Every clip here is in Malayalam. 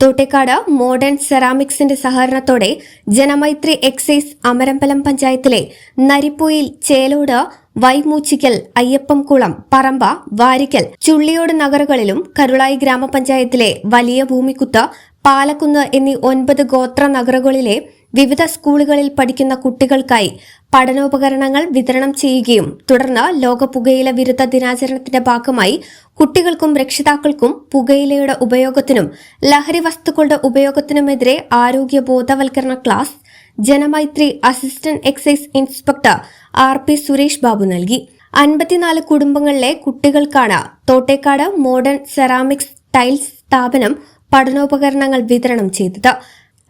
തോട്ടേക്കാട് മോഡേൺ സെറാമിക്സിന്റെ സഹകരണത്തോടെ ജനമൈത്രി എക്സൈസ് അമരമ്പലം പഞ്ചായത്തിലെ നരിപ്പൂയിൽ ചേലോട് വൈമൂച്ചിക്കൽ അയ്യപ്പംകുളം പറമ്പ വാരിക്കൽ ചുള്ളിയോട് നഗറുകളിലും കരുളായി ഗ്രാമപഞ്ചായത്തിലെ വലിയ ഭൂമിക്കുത്ത് പാലക്കുന്ന് എന്നീ ഒൻപത് ഗോത്ര നഗറുകളിലെ വിവിധ സ്കൂളുകളിൽ പഠിക്കുന്ന കുട്ടികൾക്കായി പഠനോപകരണങ്ങൾ വിതരണം ചെയ്യുകയും തുടർന്ന് ലോക പുകയില വിരുദ്ധ ദിനാചരണത്തിന്റെ ഭാഗമായി കുട്ടികൾക്കും രക്ഷിതാക്കൾക്കും പുകയിലയുടെ ഉപയോഗത്തിനും ലഹരി വസ്തുക്കളുടെ ഉപയോഗത്തിനുമെതിരെ ആരോഗ്യ ബോധവൽക്കരണ class Janamaithri assistant excise inspector R P Suresh Babu നൽകി. അൻപത്തിനാല് കുടുംബങ്ങളിലെ കുട്ടികൾക്കാണ് തോട്ടേക്കാട് മോഡേൺ സെറാമിക്സ് ടൈൽസ് സ്ഥാപനം പഠനോപകരണങ്ങൾ വിതരണം ചെയ്തത്.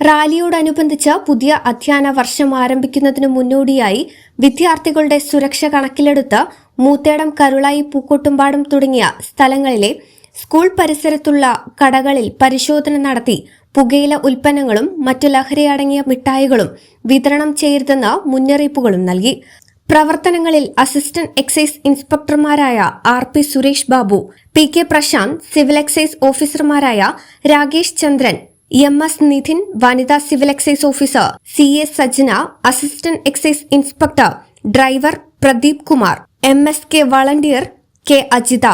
റാലിയോടനുബന്ധിച്ച് പുതിയ അധ്യയന വർഷം ആരംഭിക്കുന്നതിനു മുന്നോടിയായി വിദ്യാർത്ഥികളുടെ സുരക്ഷ കണക്കിലെടുത്ത് മൂത്തേടം കരുളായി പൂക്കോട്ടുംപാടം തുടങ്ങിയ സ്ഥലങ്ങളിലെ സ്കൂൾ പരിസരത്തുള്ള കടകളിൽ പരിശോധന നടത്തി പുകയില ഉൽപ്പന്നങ്ങളും മറ്റു ലഹരി അടങ്ങിയ മിഠായികളും വിതരണം ചെയ്യരുതെന്ന് മുന്നറിയിപ്പുകളും നൽകി. പ്രവർത്തനങ്ങളിൽ assistant excise ഇൻസ്പെക്ടർമാരായ R P Suresh Babu P K Prashanth civil excise ഓഫീസർമാരായ രാകേഷ് ചന്ദ്രൻ എം എസ് നിധിൻ വനിതാ civil excise officer C S Sajna assistant excise inspector driver Pradeep Kumar M S K volunteer K Ajitha.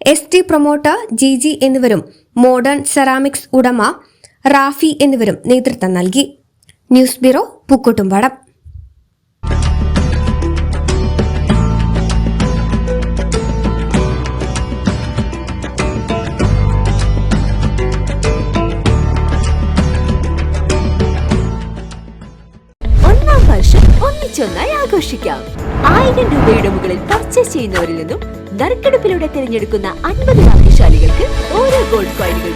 S T promoter G G എന്നിവരും മോഡേൺ സെറാമിക്സ് ഉടമ റാഫി എന്നിവരും നേതൃത്വം നൽകി. News bureau Pookkottumpadam. ഒന്നാം വർഷം ഒന്നിച്ചൊന്നായി ആഘോഷിക്കാം. ആയിരം രൂപയുടെ മുകളിൽ പർച്ചേസ് ചെയ്യുന്നവരിൽ നിന്നും നറുക്കെടുപ്പിലൂടെ തിരഞ്ഞെടുക്കുന്ന അൻപത് ഭാഗ്യശാലികൾക്ക് ഓരോ ഗോൾഡ് കോയിനുകൾ